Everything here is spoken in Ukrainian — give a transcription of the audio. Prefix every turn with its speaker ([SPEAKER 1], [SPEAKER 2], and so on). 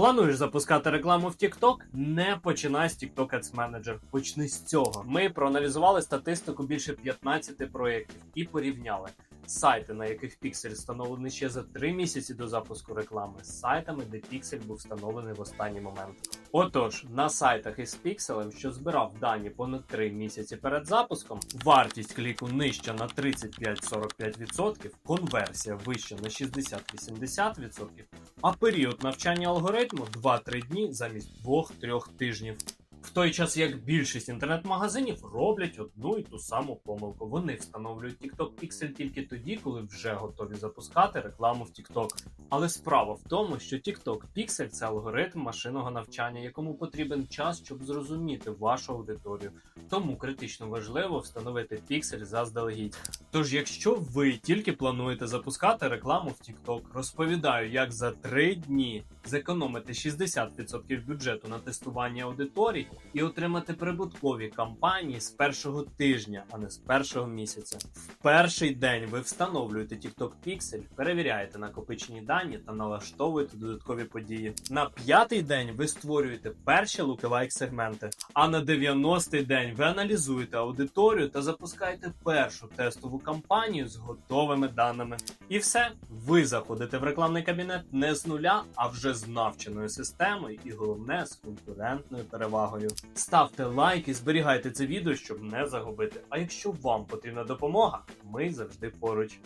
[SPEAKER 1] Плануєш запускати рекламу в TikTok? Не починай з TikTok Ads Manager. Почни з цього. Ми проаналізували статистику більше 15 проєктів і порівняли сайти, на яких піксель встановлений ще за 3 місяці до запуску реклами, з сайтами, де піксель був встановлений в останній момент. Отож, на сайтах із пікселем, що збирав дані понад 3 місяці перед запуском, вартість кліку нижча на 35-45%, конверсія вища на 60-80%, а період навчання алгоритму 2-3 дні замість 2-3 тижнів. В той час як більшість інтернет-магазинів роблять одну і ту саму помилку. Вони встановлюють TikTok Pixel тільки тоді, коли вже готові запускати рекламу в TikTok. Але справа в тому, що TikTok Pixel – це алгоритм машинного навчання, якому потрібен час, щоб зрозуміти вашу аудиторію. Тому критично важливо встановити Pixel заздалегідь. Тож, якщо ви тільки плануєте запускати рекламу в TikTok, розповідаю, як за 3 дні зекономити 60% бюджету на тестування аудиторій і отримати прибуткові кампанії з першого тижня, а не з першого місяця. В перший день ви встановлюєте TikTok Pixel, перевіряєте накопичені дані та налаштовуєте додаткові події. На п'ятий день ви створюєте перші lookalike сегменти, а на 90-й день ви аналізуєте аудиторію та запускаєте першу тестову кампанію з готовими даними. І все, ви заходите в рекламний кабінет не з нуля, а вже з навченою системою, і головне з конкурентною перевагою. Ставте лайк і зберігайте це відео, щоб не загубити. А якщо вам потрібна допомога, ми завжди поруч.